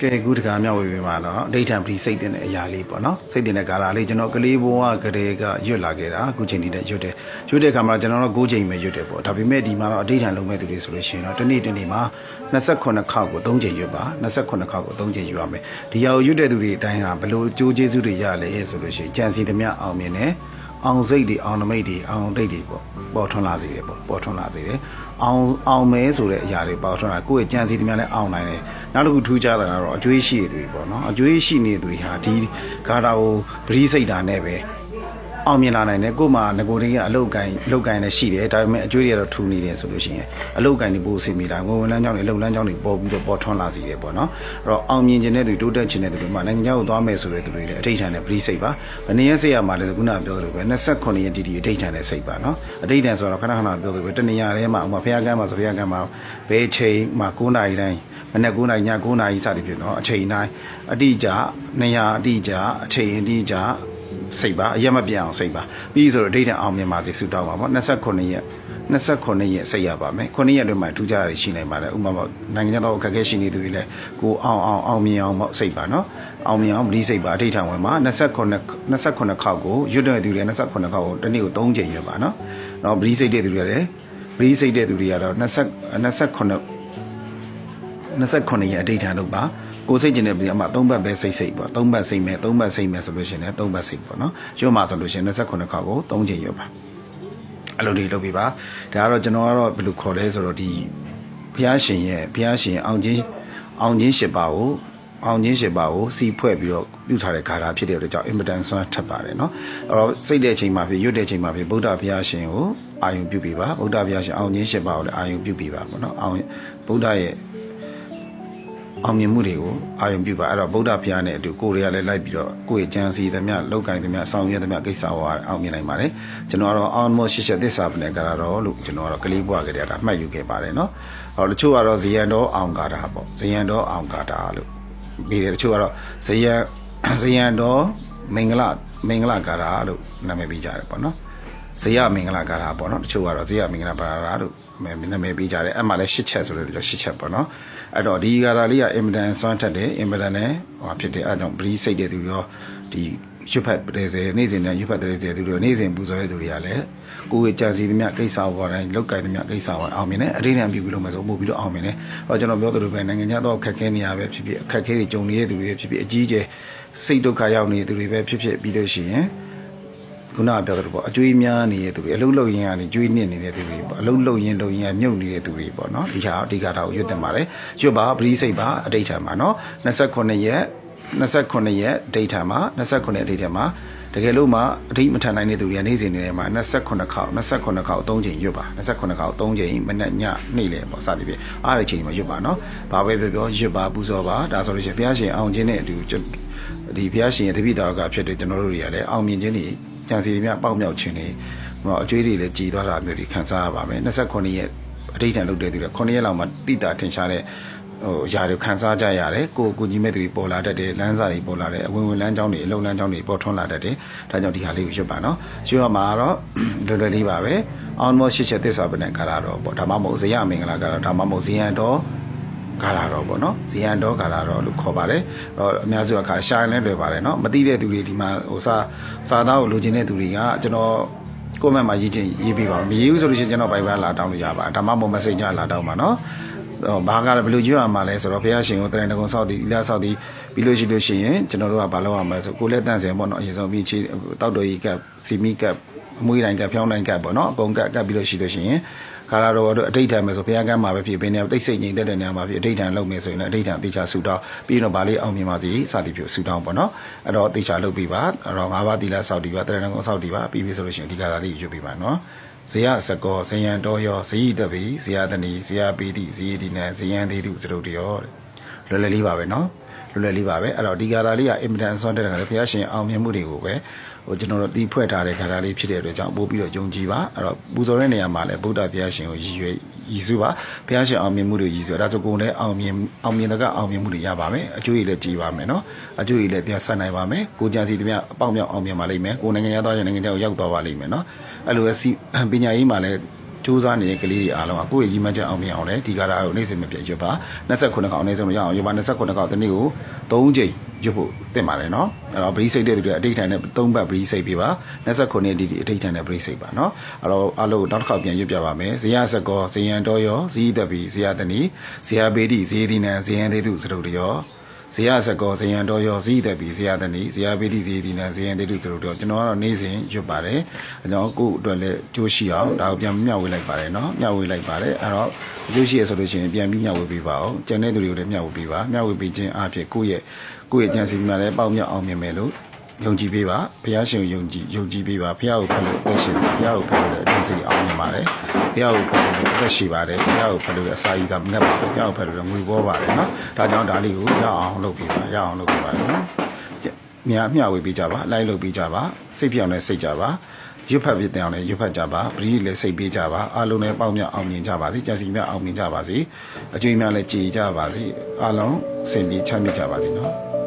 ကဲအခုတခါမြောက်ဝေးမှာတော့အဋိဌံပရိစိတ်တင်တဲ့အရာလေးပေါ့နော်စိတ်တင်တဲ့ကာလလေးကျွန်တော်ကလေးဘဝကလေးကရွတ်လာခဲ့တာအခုချိန်ထိလည်းရွတ်တယ်ရွတ်တဲ့ခါမှာကျွန်တော်တို့၉ချိန်ပဲရွတ်တယ်ပေါ့ဒါပေမဲ့ဒီမှာတော့အဋိဌံလုံးမဲ့သူတွေဆိုလို့ရှိရင်တော့တစ်နေ့တစ်နေ့မှာ28ခေါက်ကို3ချိန်ရွတ်ပါ28ခေါက်ကို3ချိန်ရွတ်ရမယ်ဒီဟာကိုရွတ်တဲ့သူတွေအတိုင်းဟာဘလို့ကြိုးကျေးဇူးတွေရလဲဆိုလို့ရှိရင်ကြံစီသမျှအောင်မြင်တယ် အောင်စိတ်တွေအောင်နမိတ်တွေအောင်တိတ်တွေပေါ့ပေါ်ထွန်းလာစေတယ်ပေါ့ပေါ်ထွန်းလာစေတယ်အောင်အောင်မဲဆိုတဲ့အရာတွေပေါ်ထွန်းလာကိုယ့်ရဲ့ကြံစီသမျှလည်းအောင်နိုင်တယ်နောက်တစ်ခုထူးခြားတာကတော့အကျွေးရှိတဲ့သူတွေပေါ့နော်အကျွေးရှိနေတဲ့သူတွေဟာဒီဂါတာကိုပရိစိတ်တာနဲ့ပဲ အောင်မြင်လာနိုင်တယ်ကို့မှာငကိုတွေကအလုတ်ကိုင်းလုတ်ကိုင်းလည်းရှိတယ်ဒါပေမဲ့အကျွေးတွေကတော့ထူနေတယ်ဆိုလို့ရှိရင်အလုတ်ကိုင်းတွေပို့စီမိတာငွေဝင်လန်းကြောင်းတွေအလုတ်လန်းကြောင်းတွေပေါ်ပြီးတော့ပေါ်ထွန်းလာစီတယ်ပေါ့နော်အဲ့တော့အောင်မြင်ခြင်းတဲ့သူတိုးတက်ခြင်းတဲ့သူတွေမှာနိုင်ငံခြားကိုသွားမယ်ဆိုတဲ့သူတွေလည်းအထိတ်ထန်တဲ့ပရိစိတ်ပါဘယ်နည်းရစိတ်ရမှာလဲဆိုခုနကပြောသလိုပဲ28ရက်တီတီအထိတ်ထန်တဲ့စိတ်ပါနော်အထိတ်ထန်ဆိုတော့ခဏခဏပြောသလိုပဲတနေရာထဲမှာဥမာဖះကမ်းမှာဆိုဖះကမ်းမှာဘယ်ချိန်မှာ9နာရီတိုင်းမနေ့9နာရီည9နာရီစသည်ဖြစ်နော်အချိန်တိုင်းအတိအကျနေရာအတိအကျအချိန်အတိအကျ စိတ်ပါအရက်မပြတ်အောင်စိတ်ပါပြီးဆိုတော့အထိတ်ထန်အောင်မြင်ပါစေဆုတောင်းပါပေါ့29ရက်29ရက်စိတ်ရပါမယ်9ရက်တွင်မှထူးခြားရရှိနိုင်ပါတယ်ဥပမာပေါ့နိုင်ငံသားအခက်အခဲရှိနေသူတွေလည်းကိုအောင်အောင်အောင်မြင်အောင်ပေါ့စိတ်ပါနော်အောင်မြင်အောင်မလီစိတ်ပါအထိတ်ထန်ဝင်ပါ29 29ခေါက်ကိုရွတ်တဲ့သူတွေ29ခေါက်ကိုတစ်နေ့ကို3ချိန်ရွတ်ပါနော်တော့မလီစိတ်တဲ့သူတွေလည်းမလီစိတ်တဲ့သူတွေကတော့20 29 29ရက်အတိတ်ထန်လုပ်ပါ ကိုစိတ်ကျင်တဲ့ပြည်အမှ၃ဘတ်ပဲစိတ်စိတ်ပေါ့၃ဘတ်စိတ်မယ်၃ဘတ်စိတ်မယ်ဆိုလို့ရှိရင်လည်း၃ဘတ်စိတ်ပေါ့နော်ကျွတ်မှာဆိုလို့ရှိရင်29ခါကို3ချိန်ရွတ်ပါအဲ့လိုတွေလုပ်ပြီးပါဒါကတော့ကျွန်တော်ကတော့ဘယ်လိုခေါ်လဲဆိုတော့ဒီဘုရားရှင်ရဲ့ဘုရားရှင်အောင်ချင်းအောင်ချင်း၈ပါးကိုအောင်ချင်း၈ပါးကိုစီဖွဲ့ပြီးတော့ပြုထားတဲ့ဂါထာဖြစ်တဲ့အတွက်ကြောင့်အင်မတန်ဆွမ်းထပ်ပါတယ်နော်အဲ့တော့စိတ်တဲ့အချိန်မှာဖြစ်ရွတ်တဲ့အချိန်မှာဖြစ်ဗုဒ္ဓဘုရားရှင်ကိုအာယုံပြုပြီးပါဗုဒ္ဓဘုရားရှင်အောင်ချင်း၈ပါးကိုလည်းအာယုံပြုပြီးပါပေါ့နော်အောင်ဗုဒ္ဓရဲ့ အောင်မြင်မှုတွေကိုအာရုံပြုပါအဲ့တော့ဗုဒ္ဓဘုရားနဲ့အတူကိုရီးယားလည်းလိုက်ပြီးတော့ကိုယ့်ရဲ့ကြံစည်သမျှလောက်ကင်သမျှဆောင်ရွက်သမျှကိစ္စဟောအောင်မြင်နိုင်ပါတယ်ကျွန်တော်ကတော့ almost ရှစ်ရှစ်သစ္စာပနဲ့ကာတော့လို့ကျွန်တော်ကတော့ကလေးဘွားကလေးကမှတ်ယူခဲ့ပါတယ်နော်အော်တချို့ကတော့ဇယံတော်အောင်ကာတာပေါ့ဇယံတော်အောင်ကာတာလို့ပြီးတယ်တချို့ကတော့ဇယံဇယံတော်မင်္ဂလမင်္ဂလကာတာလို့နာမည်ပေးကြတယ်ပေါ့နော် ဇယမင်္ဂလာကာတာပေါ့နော်တချို့ကတော့ဇယမင်္ဂလာပါတာလို့နာမည်ပေးကြတယ်အဲ့မှာလည်းရှစ်ချက်ဆိုလို့ကြောရှစ်ချက်ပေါ့နော်အဲ့တော့ဒီကာတာလေးကအင်မတန်စွမ်းထက်တယ်အင်မတန်နဲ့ဟောဖြစ်တယ်အဲ့ကြောင့်ပရိစိတ်တဲ့သူရောဒီရွတ်ဖတ်တဲ့စေနေ့စဉ်နဲ့ရွတ်ဖတ်တဲ့စေသူတွေနေ့စဉ်ပူဇော်တဲ့သူတွေကလည်းကိုယ်ကြံစီသမျှကိစ္စဟောတိုင်းလောက်ကင်သမျှကိစ္စဟောအောင်မြင်တယ်အရိဏံပြုပြီးလို့မယ်ဆိုပို့ပြီးတော့အောင်မြင်တယ်ဟောကျွန်တော်ပြောသလိုပဲနိုင်ငံခြားတော့ခက်ခဲနေရပဲဖြစ်ဖြစ်အခက်ခဲတွေကြုံနေတဲ့သူတွေဖြစ်ဖြစ်အကြီးကျယ်စိတ်ဒုက္ခရောက်နေတဲ့သူတွေပဲဖြစ်ဖြစ်ပြီးလို့ရှိရင် ခုနကပြောသလိုပေါ့အကျွေးများနေတဲ့သူတွေအလုံးလုံးရင်ကနေကျွေးနစ်နေတဲ့သူတွေပေါ့အလုံးလုံးရင်လုံးရင်ကမြုပ်နေတဲ့သူတွေပေါ့နော်ဒီဟာအဓိကတော့ရွတ်တင်ပါတယ်ရွတ်ပါပရိစိတ်ပါအတိတ်ထံမှာနော်29ရက်29ရက်ဒိတ်ထံမှာ29ရက်ဒိတ်ထံမှာတကယ်လို့မှအထိမထန်နိုင်တဲ့သူတွေကနေ့စဉ်နေထဲမှာ29ခေါက်29ခေါက်3ချိန်ရွတ်ပါ29ခေါက်3ချိန်မနေ့ညနေ့လေပေါ့စသည်ဖြင့်အားရချိန်မှာရွတ်ပါနော်ဘာပဲပြောပြောရွတ်ပါပူဇော်ပါဒါဆိုလို့ရှိရင်ဘုရားရှင်အောင်ခြင်းနဲ့အတူဒီဘုရားရှင်ရဲ့တပိတော်ကဖြစ်တဲ့ကျွန်တော်တို့တွေကလည်းအောင်မြင်ခြင်းတွေ ကြံစီမြပေါက်မြောက်ခြင်းတွေဟိုအကျွေးတွေလည်းကြည်သွားတာမျိုးတွေခံစားရပါမယ်29ရက်အဋိဌာန်လုပ်တဲ့သူတွေ9ရက်လောက်မှတိတာထင်ရှားတဲ့ဟိုຢာတွေခံစားကြရတယ်ကိုကိုကြီးမဲ့သူတွေပေါ်လာတတ်တယ်လမ်းစာတွေပေါ်လာတယ်အဝင်ဝင်လမ်းကြောင်းတွေအလုံလမ်းကြောင်းတွေပေါ်ထွန်းလာတတ်တယ်ဒါကြောင့်ဒီဟာလေးကိုရွတ်ပါနော်ရွတ်ရမှာတော့လွယ်လွယ်လေးပါပဲအောင်မောရှစ်ချက်သစ္စာပနဲ့ခါရတော့ပေါ့ဒါမှမဟုတ်ဇေယမင်္ဂလာကဒါမှမဟုတ်ဇေယံတော် ဂါလာတော့ပေါ့နော်ဇီယန်တော့ဂါလာတော့လို့ခေါ်ပါတယ်တော့အများစုကခါရှာရင်လည်းလွယ်ပါတယ်နော်မသိတဲ့သူတွေဒီမှာဟိုစာစာသားကိုလိုချင်တဲ့သူတွေကကျွန်တော်ကိုမန့်မှာရေးချင်းရေးပေးပါမရေးဘူးဆိုလို့ရှိရင်ကျွန်တော် Viber လာတောင်းလို့ရပါတယ်ဒါမှမဟုတ် Messenger လာတောင်းပါနော်ဟောဘာကလည်းဘယ်လိုကြွရမှာလဲဆိုတော့ဘုရားရှင်ကိုတရင်တကုံဆောက်တည်အလားဆောက်တည်ပြီးလို့ရှိလို့ရှိရင်ကျွန်တော်တို့ကဘာလုပ်ရမလဲဆိုကိုလက်တန့်စင်ပေါ့နော်အရင်ဆုံးပြီးချီတောက်တော်ကြီးကပ်စီမီကပ်အမွှေးတိုင်းကပ်ဖြောင်းတိုင်းကပ်ပေါ့နော်အကုန်ကပ်ကပ်ပြီးလို့ရှိလို့ရှိရင် ခါလာတော့တို့အဋိဋ္ဌာန်မယ်ဆိုဘုရားကမ်းမှာပဲဖြစ်ဘင်းနေတိတ်ဆိတ်ငြိမ်သက်တဲ့နေရာမှာဖြစ်အဋိဋ္ဌာန်လုပ်မယ်ဆိုရင်လည်းအဋိဋ္ဌာန်တေချာဆူတောင်းပြီးတော့ဗာလေးအောင်မြင်ပါစေစသည်ဖြင့်ဆူတောင်းပေါ့နော်အဲ့တော့တေချာလုပ်ပြီးပါအဲ့တော့၅ပါးသီလဆောက်တည်ပါတရဏဂုံဆောက်တည်ပါပြီးပြီဆိုလို့ရှိရင်ဒီကရာလေးရွတ်ပြီးပါနော်ဇေယစကောဇေယံတော်ရောဇေယိတပိဇေယတနီဇေယပိတိဇေယတိနံဇေယံသေးတုစရုပ်တရောလွယ်လွယ်လေးပါပဲနော် လွယ်လွယ်လေးပါပဲအဲ့တော့ဒီကာလာလေးကအင်မတန်ဆွမ်းတဲ့ကလည်းဘုရားရှင်အောင်မြင်မှုတွေကိုပဲဟိုကျွန်တော်တို့တီးဖွဲ့ထားတဲ့ကာလာလေးဖြစ်တဲ့အတွက်ကြောင့်ပို့ပြီးတော့ယုံကြည်ပါအဲ့တော့ပူဇော်တဲ့နေရာမှာလည်းဗုဒ္ဓဘုရားရှင်ကိုရည်ရွယ်ရည်စုပါဘုရားရှင်အောင်မြင်မှုတွေရည်စုဒါဆိုကိုယ်လည်းအောင်မြင်အောင်မြင်တဲ့ကအောင်မြင်မှုတွေရပါမယ်အကျိုးရည်လည်းကြည်ပါမယ်နော်အကျိုးရည်လည်းပြန်ဆက်နိုင်ပါမယ်ကိုကြံစီတမျှအပေါက်မြောက်အောင်မြင်ပါလိမ့်မယ်ကိုနိုင်ငံသားရဲ့နိုင်ငံခြားကိုရောက်သွားပါလိမ့်မယ်နော်အဲ့လိုပဲစီပညာရေးမှာလည်း စူးစမ်းနေတဲ့ကလေးတွေအားလုံးကကိုယ့်ရဲ့ရည်မှန်းချက်အောင်မြင်အောင်လဲဒီကာရာကိုနေ့စဉ်မပြတ်ရွတ်ပါ29ခေါက်အနည်းဆုံးရအောင်ရွတ်ပါ29ခေါက်တနေ့ကို3ချိန်ရွတ်ဖို့တင်ပါတယ်နော်အဲ့တော့ breeze စိတ်တဲ့သူတွေအတိတ်ထိုင်နဲ့3ဘတ် breeze စိတ်ပေးပါ29ဒီဒီအတိတ်ထိုင်နဲ့ breeze စိတ်ပါနော်အဲ့တော့အားလုံးနောက်တစ်ခေါက်ပြန်ရွတ်ပြပါမယ်ဇေယစကောဇေယံတော်ရောဇီးတပီဇေယတနီဇေယဘေဒီဇေဒီနံဇေယံသေးသူစရုပ်တရော ဇေယစကောဇေယံတော်ရောဇိတက်ပြီဇေယတနီဇေယပိတိဇေဒီနံဇေယံတေတုတို့တော့ကျွန်တော်ကတော့နေ့စဉ်ရွတ်ပါတယ်အကြောင်းကိုယ့်အတွက်လည်းကြိုးရှိအောင်ဒါကိုပြန်မျှဝေလိုက်ပါတယ်เนาะမျှဝေလိုက်ပါတယ်အဲ့တော့ကြိုးရှိရဆိုလို့ရှိရင်ပြန်ပြီးမျှဝေပေးပါအောင်ကျန်တဲ့သူတွေကိုလည်းမျှဝေပေးပါမျှဝေပေးခြင်းအပြင်ကိုယ့်ရဲ့ကိုယ့်ရဲ့ကြံစီများလည်းပေါက်မြောက်အောင်မြင်မယ်လို့ ယုံကြည်ပေးပါဘုရားရှင်ကိုယုံကြည်ယုံကြည်ပေးပါဘုရားကိုဖလို့တက်ရှင်ဘုရားကိုဖလို့အကျင့်စီအောင်မြင်ပါတယ်ဘုရားကိုဖလို့အသက်ရှိပါတယ်ဘုရားကိုဖလို့အစာရည်စာမငတ်ပါဘူးဘုရားကိုဖလို့ငွေပေါ်ပါတယ်နော်ဒါကြောင့်ဒါလေးကိုရအောင်လုပ်ပေးပါရအောင်လုပ်ပေးပါနော်မြားမျှဝေပေးကြပါလိုက်လုပ်ပေးကြပါစိတ်ပြောင်းလဲစိတ်ကြပါရွတ်ဖတ်ပြတဲ့အောင်လည်းရွတ်ဖတ်ကြပါပရိလည်းစိတ်ပေးကြပါအားလုံးလည်းပေါင်းမြအောင်မြင်ကြပါစေကြံစီမြအောင်မြင်ကြပါစေအကျွေးများလည်းကြည်ကြပါစေအားလုံးစင်ပြီးချမ်းမြေ့ကြပါစေနော်